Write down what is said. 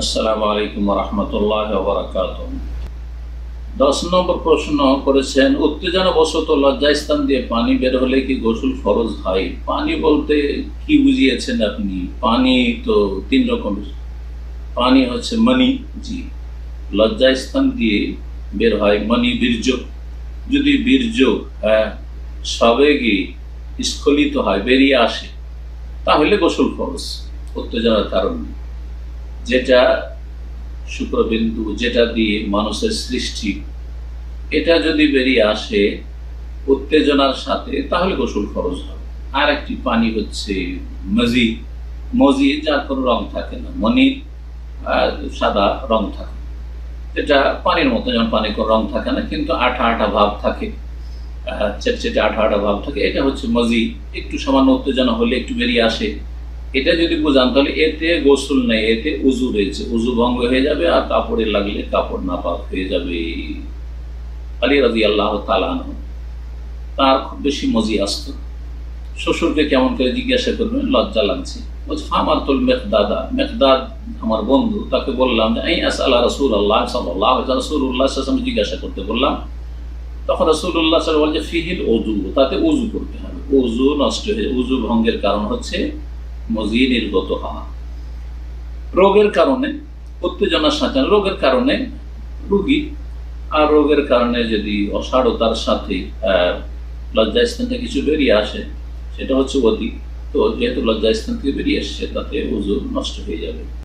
আসসালামু আলাইকুম রহমতুল্লাহ বরাকাত দশ নম্বর প্রশ্ন করেছেন উত্তেজনা বশত লজ্জাস্থান দিয়ে পানি বের হলে কি গোসল ফরজ হয়? পানি বলতে কি বুঝিয়েছেন আপনি? পানি তো তিন রকমের। পানি হচ্ছে মনি, জি। লজ্জাস্থান দিয়ে বের হয় মনি বীর্য। যদি বীর্য হ্যাঁ সবেগে স্খলিত হয়, বেরিয়ে আসে, তাহলে গোসল ফরজ। উত্তেজনার কারণে যেটা শুক্রবিন্দু, যেটা দিয়ে মানুষের সৃষ্টি, এটা যদি বেরিয়ে আসে উত্তেজনার সাথে, তাহলে গোসল খরচ হবে। আর একটি পানি হচ্ছে মজি। মজি, যার কোনো রং থাকে না। মনির সাদা রং থাকে। এটা পানির মতো, যেমন পানি কোনো রং থাকে না, কিন্তু আঠা আঠা ভাব থাকে। চেটচেটে আঠা আঠা ভাব থাকে। এটা হচ্ছে মজি। একটু সামান্য উত্তেজনা হলে একটু বেরিয়ে আসে। এটা যদি বোঝান, তাহলে এতে গোসল নেই, এতে উজু রয়েছে। উজু ভঙ্গ হয়ে যাবে আর কাপড়ে লাগলে কাপড় নাপাক হয়ে যাবে। আলী রাজি আল্লাহ তালান তার খুব বেশি মজি আসতো। শ্বশুরকে কেমন করে জিজ্ঞাসা করবেন, লজ্জা লাগছে। বলছে ফামার তোল মেঘদাদা মেঘদাদ আমার বন্ধু, তাকে বললাম যে এই আস আল্লাহ রসুল আল্লাহ সাল্লাহ রসুল উল্লাহ আমি জিজ্ঞাসা করতে বললাম। তখন রসুল্লাহ সাল বলছে, ফিহিল অজু তাতে উজু করতে হবে। উজু নষ্ট হয়ে উজু ভঙ্গের কারণ হচ্ছে নির্গত হওয়া রোগের কারণে উত্তেজনার সাথে রোগের কারণে রুগী, আর রোগের কারণে যদি অসাড়তার সাথে লজ্জাস্থান থেকে কিছু বেরিয়ে আসে, সেটা হচ্ছে অতি। তো যেহেতু লজ্জাস্থান থেকে বেরিয়ে এসছে, তাতে ওজন নষ্ট হয়ে যাবে।